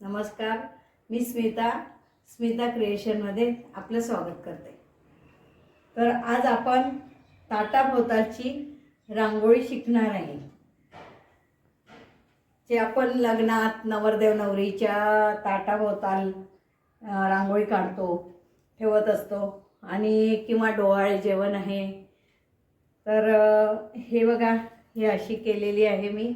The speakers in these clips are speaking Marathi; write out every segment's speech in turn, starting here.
नमस्कार मी स्मिता स्मिता क्रिएशनमध्ये आपलं स्वागत करते. तर आज आपण ताटाभोवतालची रांगोळी शिकणार आहे. जे आपण लग्नात नवरदेव नवरीच्या ताटाभोवताल रांगोळी काढतो ठेवत असतो आणि किंवा डोहाळे जेवण आहे. तर हे बघा ही अशी केलेली आहे मी.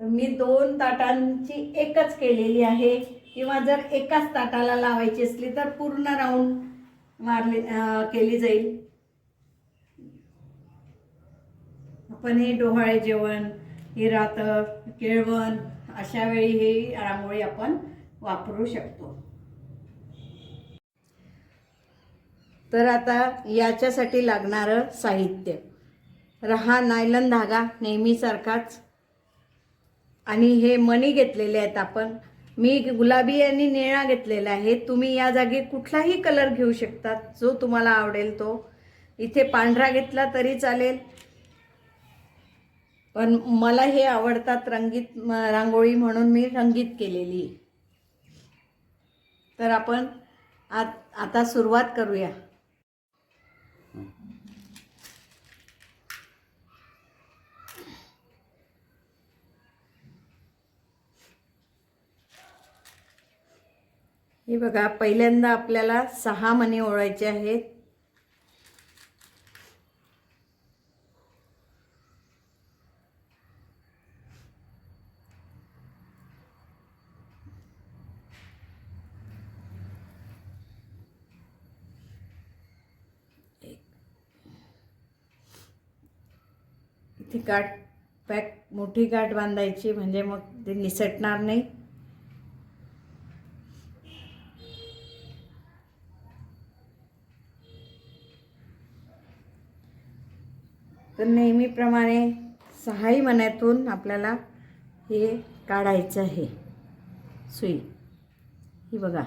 मी दोन ताटांची एकच केलेली आहे. किंवा जर एकाच ताटाला लावायची असली तर पूर्ण राऊंड मारली केली जाईल. आपण हे डोहाळे जेवण हे रात केळवण अशा वेळी ही रांगोळी आपण वापरू शकतो. तर आता याच्यासाठी लागणारं साहित्य. रहा नायलन धागा नेहमीसारखाच. आणि हे मणी घेतलेले आहेत आपण. मी गुलाबी आणि निळा घेतलेला आहे. तुम्ही या जागी कुठलाही कलर घेऊ शकतात. जो तुम्हाला आवडेल तो. इथे पांढरा घेतला तरी चालेल. पण मला हे आवडतात रंगीत म- रांगोळी म्हणून मी रंगीत केलेली. तर आपण आत आता सुरुवात करूया. हे बघा पहिल्यांदा आपल्याला सहा मणी ओळायचे आहेत. ती गाठ पॅक मोठी गाठ बांधायची म्हणजे मग ते निसटणार नाही. तर नेहमीप्रमाणे सहाही मण्यातून आपल्याला हे काढायचं आहे. सुई. ही बघा.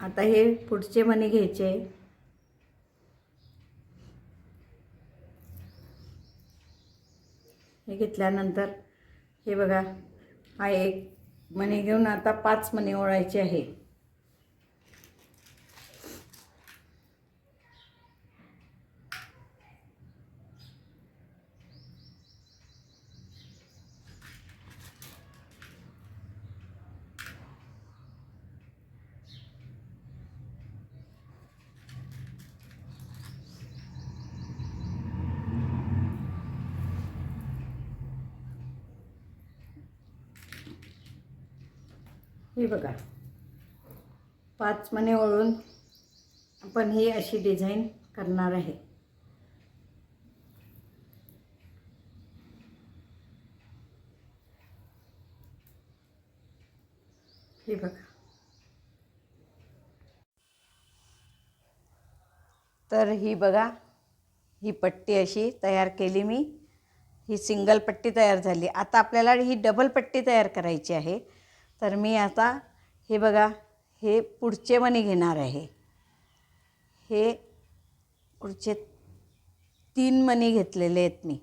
आता हे पुढचे मणी घ्यायचे हे घेतल्यानंतर हे बघा हा एक मणी घेऊन आता पाच मणी ओळायचे आहे. हे बघा. पाच मणे ओळून आपण ही अशी डिझाईन करणार आहे. हे बघा. तर ही बघा ही पट्टी अशी तयार केली मी. ही सिंगल पट्टी तयार झाली. आता आपल्याला ही डबल पट्टी तयार करायची आहे. तर मी आता हे बघा हे पुढचे मणी घेणार आहे. हे पुढचे तीन मणी घेतलेले आहेत मी.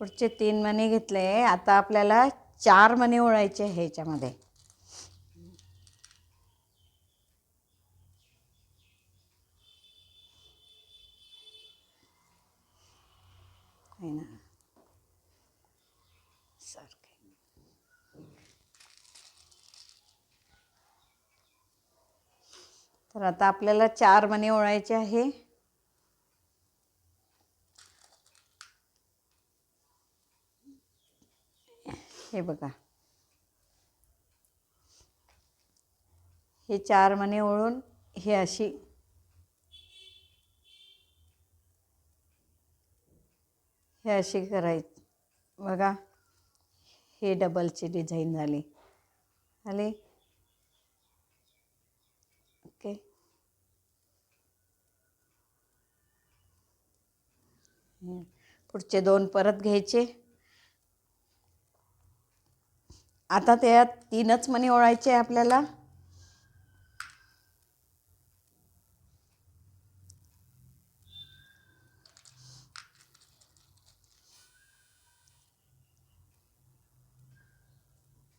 पुढचे तीन मणी घेतले आता आपल्याला चार मणी ओळायचे आहे ह्याच्यामध्ये. ना? तर आता आपल्याला चार मणी ओळायचे आहे. हे बघा. हे चार मणी ओळून हे अशी हे अशी करायची. बघा. हे डबलची डिझाईन झाली. आली ओके हं. पुढचे दोन परत घ्यायचे. आता त्यात तीनच मणी ओळायचे आहे आपल्याला.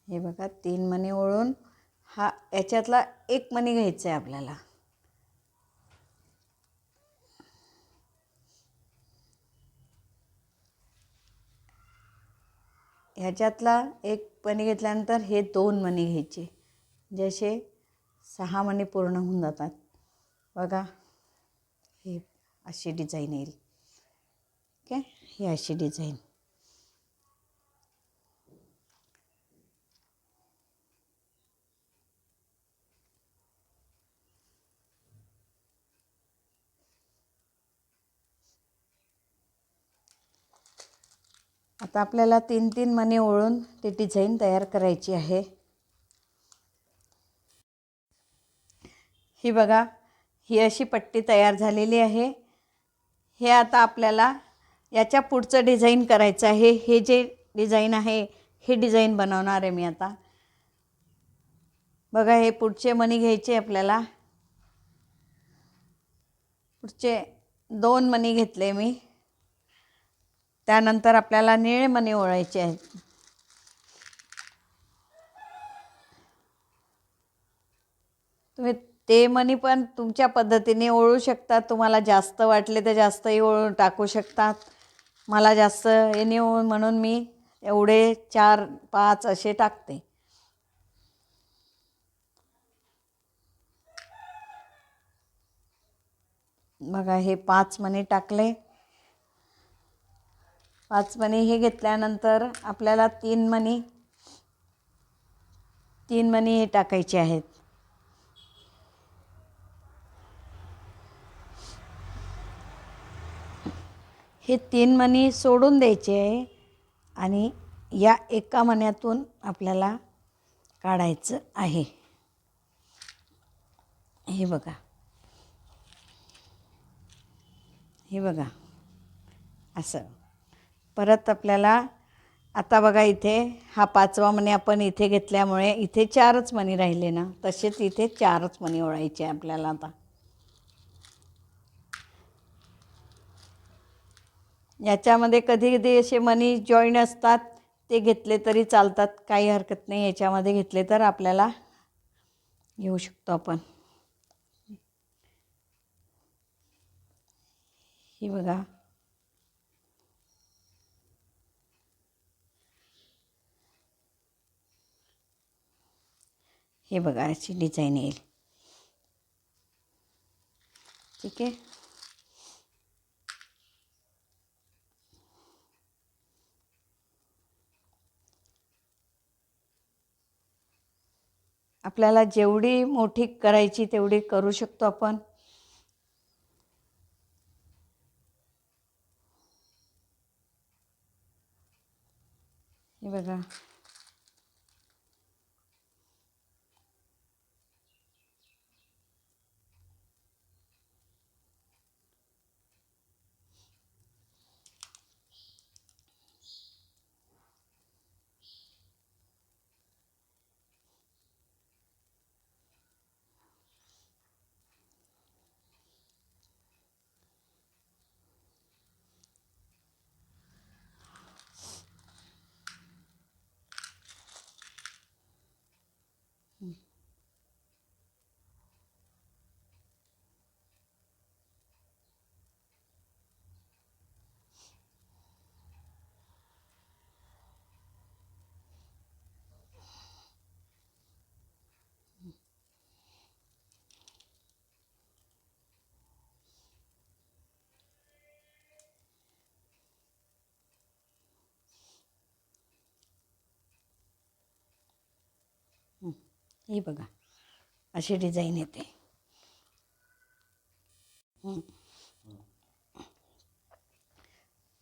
हे बघा तीन मणी ओळून हा याच्यातला एक मणी घ्यायचा आहे आपल्याला. ह्याच्यातला एक मणी घेतल्यानंतर हे दोन मणी घ्यायचे. जसे सहा मणी पूर्ण होऊन जातात. बघा हे अशी डिझाईन येईल. ओके? ही अशी डिझाईन आता आपल्याला तीन तीन मणी ओळून ती डिझाईन तयार करायची आहे. ही बघा ही अशी पट्टी तयार झालेली आहे. हे आता आपल्याला याच्या पुढचं डिझाईन करायचं आहे. हे जे डिझाईन आहे हे डिझाईन बनवणार आहे मी आता. बघा हे पुढचे मणी घ्यायचे आपल्याला. पुढचे दोन मणी घेतले मी. त्यानंतर आपल्याला निळे मणी ओळायचे आहेत. तुम्ही ते मणी पण तुमच्या पद्धतीने ओळू शकता. तुम्हाला जास्त वाटले तर जास्तही ओळून टाकू शकतात. मला जास्त हे म्हणून मी एवढे चार पाच असे टाकते. बघा हे पाच मणी टाकले. पाच मणी हे घेतल्यानंतर आपल्याला तीन मणी तीन मणी हे टाकायचे आहेत. हे तीन मणी सोडून द्यायचे आहे आणि या एका मण्यातून आपल्याला काढायचं आहे. हे बघा. हे बघा. असं. परत आपल्याला आता बघा इथे हा पाचवा मणी आपण इथे घेतल्यामुळे इथे चारच मणी राहिले ना तसेच इथे चारच मणी ओळायचे आहे आपल्याला आता. याच्यामध्ये कधी कधी असे मनी जॉईन असतात ते घेतले तरी चालतात काही हरकत नाही याच्यामध्ये घेतले तर आपल्याला घेऊ शकतो आपण. ही बघा. हे बघा अशी डिझाईन येईल. ठीक आहे? आपल्याला जेवढी मोठी करायची तेवढी करू शकतो आपण. हे बघा. ही बघा अशी डिझाईन येते.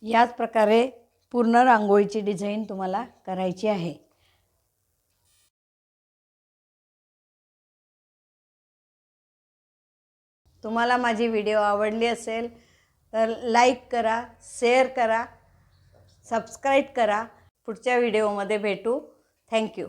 याच प्रकारे पूर्ण रांगोळीची डिझाईन तुम्हाला करायची आहे. तुम्हाला माझी व्हिडिओ आवडली असेल तर लाईक करा शेअर करा सबस्क्राईब करा. पुढच्या व्हिडिओमध्ये भेटू. थँक्यू.